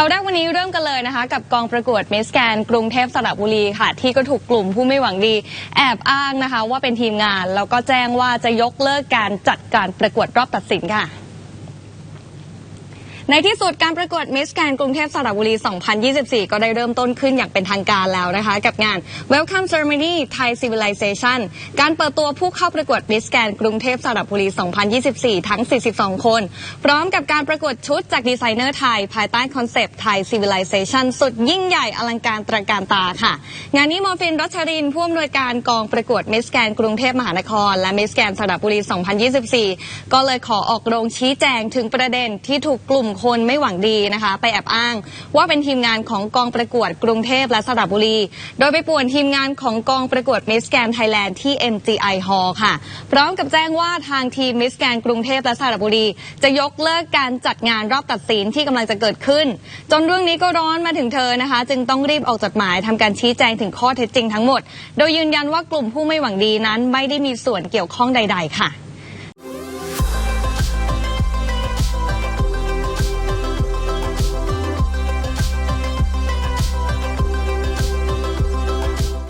ข่าวแรกวันนี้เริ่มกันเลยนะคะ กับกองประกวดเมสแกนกรุงเทพสระบุรีค่ะ ที่ก็ถูกกลุ่มผู้ไม่หวังดี แอบอ้างนะคะ ว่าเป็นทีมงาน แล้วก็แจ้งว่าจะยกเลิกการจัดการประกวดรอบตัดสินค่ะ ในที่สุดการประกวดมิสแกนกรุงเทพสระบุรี 2024 ก็ได้เริ่มต้นขึ้นอย่างเป็นทางการแล้วนะคะ กับงาน Welcome Ceremony Thai Civilization การเปิดตัวผู้เข้าประกวดมิสแกนกรุงเทพสระบุรี 2024 ทั้ง 42 คน พร้อมกับการประกวดชุดจากดีไซเนอร์ไทย ภายใต้คอนเซปต์ Thai Civilization สุดยิ่งใหญ่อลังการตระการตาค่ะ งานนี้มอร์ฟินรัชรินผู้อำนวยการกองประกวดมิสแกนกรุงเทพมหานคร และมิสแกนสระบุรี 2024 ก็เลยขอออกโรงชี้แจงถึงประเด็นที่ถูกกลุ่มคนไม่หวังดีนะคะ ไปแอบอ้าง ว่าเป็นทีมงานของกองประกวดกรุงเทพและสระบุรี โดยไปป่วนทีมงานของกองประกวดมิสแกนไทยแลนด์ที่ MGI Hall ค่ะ พร้อมกับแจ้งว่าทางทีมมิสแกนกรุงเทพและสระบุรี จะยกเลิกการจัดงานรอบตัดสินที่กำลังจะเกิดขึ้น จนเรื่องนี้ก็ร้อนมาถึงเธอนะคะ จึงต้องรีบออกจดหมายทำการชี้แจงถึงข้อเท็จจริงทั้งหมด โดยยืนยันว่ากลุ่มผู้ไม่หวังดีนั้น ไม่ได้มีส่วนเกี่ยวข้องใด ๆ ค่ะ